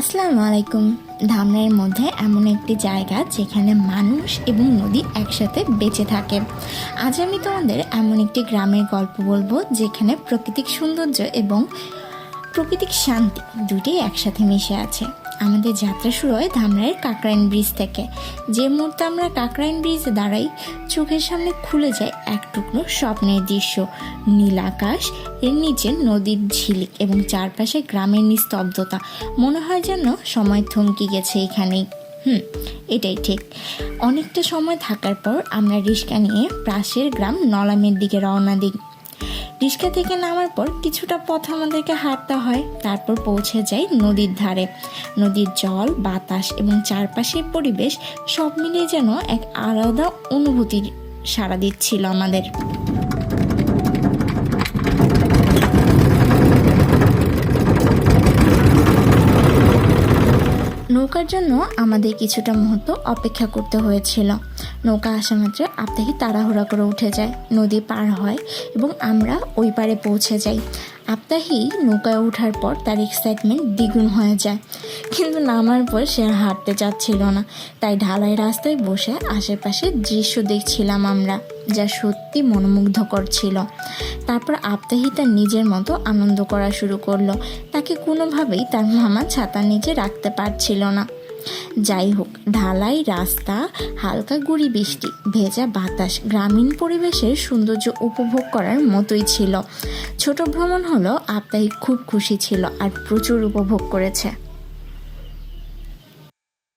আসসালামু আলাইকুম। ধামরাইয়ের মধ্যে এমন একটি জায়গা যেখানে মানুষ এবং নদী একসাথে বেঁচে থাকে। আজ আমি তোমাদের এমন একটি গ্রামের গল্প বলব যেখানে প্রাকৃতিক সৌন্দর্য এবং প্রকৃতিক শান্তি দুটি একসাথে মিশে আছে। আমাদের যাত্রা শুরু হয় ধামরাইয়ের কাকরাইন ব্রিজ থেকে। যে মুহূর্তে আমরা কাকরাইন ব্রিজে দাঁড়াই, চোখের সামনে খুলে যায় এক টুকরো স্বপ্নের দৃশ্য। নীল আকাশ, এর নিচে নদীর ঝিলিক এবং চারপাশে গ্রামের নিস্তব্ধতা। মনে হয় যেন সময় থমকে গেছে এখানেই। হুম, এটাই ঠিক। অনেকটা সময় থাকার পর আমরা রিক্সা নিয়ে পাশের গ্রাম নলামের দিকে রওনা দিই। রিক্সা থেকে নামার পর কিছুটা পথ আমাদেরকে হাঁটতে হয়। তারপর পৌঁছে যাই নদীর ধারে। নদীর জল, বাতাস এবং চারপাশের পরিবেশ সব মিলিয়ে যেন এক আলাদা অনুভূতির সাড়া দিচ্ছিল আমাদের। নৌকার জন্য আমাদের কিছুটা মুহূর্ত অপেক্ষা করতে হয়েছিল। নৌকা আসা মাত্র আপনাকে তাড়াহুড়া করে উঠে যায়। নদী পার হয় এবং আমরা ওই পারে পৌঁছে যাই। আপতাহি নৌকায় ওঠার পর তার এক্সাইটমেন্ট দ্বিগুণ হয়ে যায়। কিন্তু নামার পর সে হাঁটতে চাচ্ছিল না। তাই ঢালাই রাস্তায় বসে আশেপাশে দৃশ্য দেখছিলাম আমরা, যা সত্যি মনোমুগ্ধকর ছিল। তারপর আপতাহি তার নিজের মতো আনন্দ করা শুরু করল। তাকে কোনোভাবেই তার মামা ছাতার নিচে রাখতে পারছিল না। যাই হোক, ঢালাই, রাস্তা, হালকা গুড়ি বৃষ্টি, ভেজা বাতাস গ্রামীণ পরিবেশের সৌন্দর্য উপভোগ করার মতোই ছিল। ছোট ভ্রমণ হলো আপ্তাহিক খুব খুশি ছিল আর প্রচুর উপভোগ করেছে।